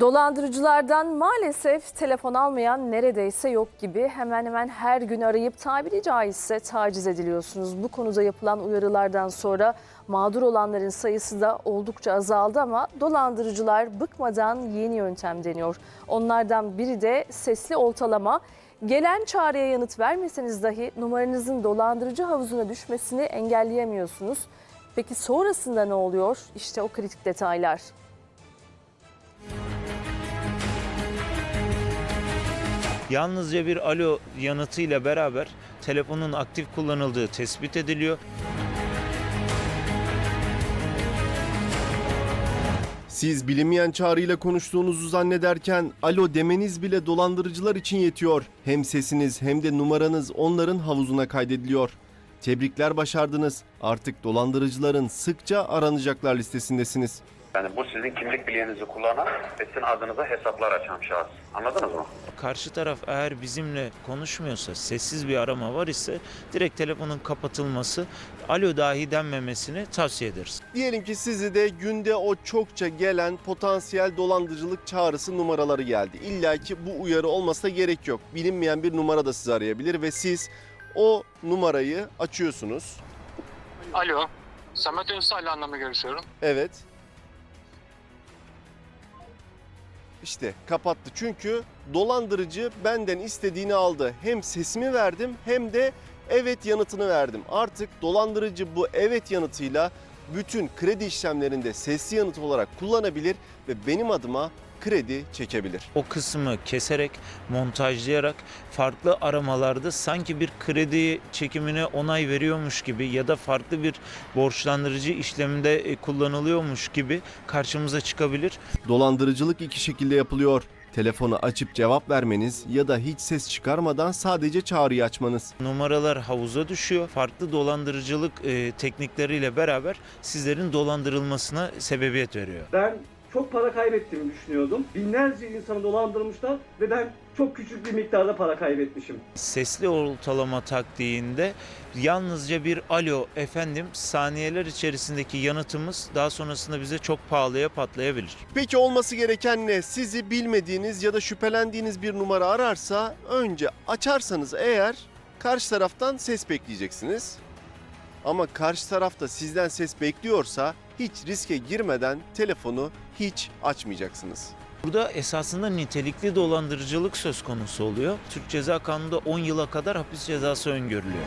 Dolandırıcılardan maalesef telefon almayan neredeyse yok gibi hemen hemen her gün arayıp tabiri caizse taciz ediliyorsunuz. Bu konuda yapılan uyarılardan sonra mağdur olanların sayısı da oldukça azaldı ama dolandırıcılar bıkmadan yeni yöntem deniyor. Onlardan biri de sesli oltalama. Gelen çağrıya yanıt vermeseniz dahi numaranızın dolandırıcı havuzuna düşmesini engelleyemiyorsunuz. Peki sonrasında ne oluyor? İşte o kritik detaylar. Yalnızca bir alo yanıtıyla beraber telefonun aktif kullanıldığı tespit ediliyor. Siz bilinmeyen çağrıyla konuştuğunuzu zannederken alo demeniz bile dolandırıcılar için yetiyor. Hem sesiniz hem de numaranız onların havuzuna kaydediliyor. Tebrikler başardınız. Artık dolandırıcıların sıkça aranacaklar listesindesiniz. Yani bu sizin kimlik bilginizi kullanan ve sizin adınıza hesaplar açan şahıs. Anladınız mı? Karşı taraf eğer bizimle konuşmuyorsa, sessiz bir arama var ise direkt telefonun kapatılması, alo dahi denmemesini tavsiye ederiz. Diyelim ki sizi de günde o çokça gelen potansiyel dolandırıcılık çağrısı numaraları geldi. İlla ki bu uyarı olmasına gerek yok. Bilinmeyen bir numara da sizi arayabilir ve siz o numarayı açıyorsunuz. Alo. Samet Ünsal anlamda görüşüyorum. Evet. İşte kapattı. Çünkü dolandırıcı benden istediğini aldı. Hem sesimi verdim hem de evet yanıtını verdim. Artık dolandırıcı bu evet yanıtıyla bütün kredi işlemlerinde sesli yanıt olarak kullanabilir ve benim adıma kredi çekebilir. O kısmı keserek, montajlayarak farklı aramalarda sanki bir kredi çekimine onay veriyormuş gibi ya da farklı bir borçlandırıcı işleminde e, kullanılıyormuş gibi karşımıza çıkabilir. Dolandırıcılık iki şekilde yapılıyor. Telefonu açıp cevap vermeniz ya da hiç ses çıkarmadan sadece çağrıyı açmanız. numaralar havuza düşüyor. Farklı dolandırıcılık e, teknikleriyle beraber sizlerin dolandırılmasına sebebiyet veriyor. Ben çok para kaybettiğimi düşünüyordum. Binlerce insanı dolandırmışlar ve ben çok küçük bir miktarda para kaybetmişim. Sesli ortalama taktiğinde yalnızca bir alo efendim saniyeler içerisindeki yanıtımız daha sonrasında bize çok pahalıya patlayabilir. Peki olması gereken ne? Sizi bilmediğiniz ya da şüphelendiğiniz bir numara ararsa önce açarsanız eğer karşı taraftan ses bekleyeceksiniz. Ama karşı tarafta sizden ses bekliyorsa hiç riske girmeden telefonu hiç açmayacaksınız. Burada esasında nitelikli dolandırıcılık söz konusu oluyor. Türk Ceza Kanunu'nda 10 yıla kadar hapis cezası öngörülüyor.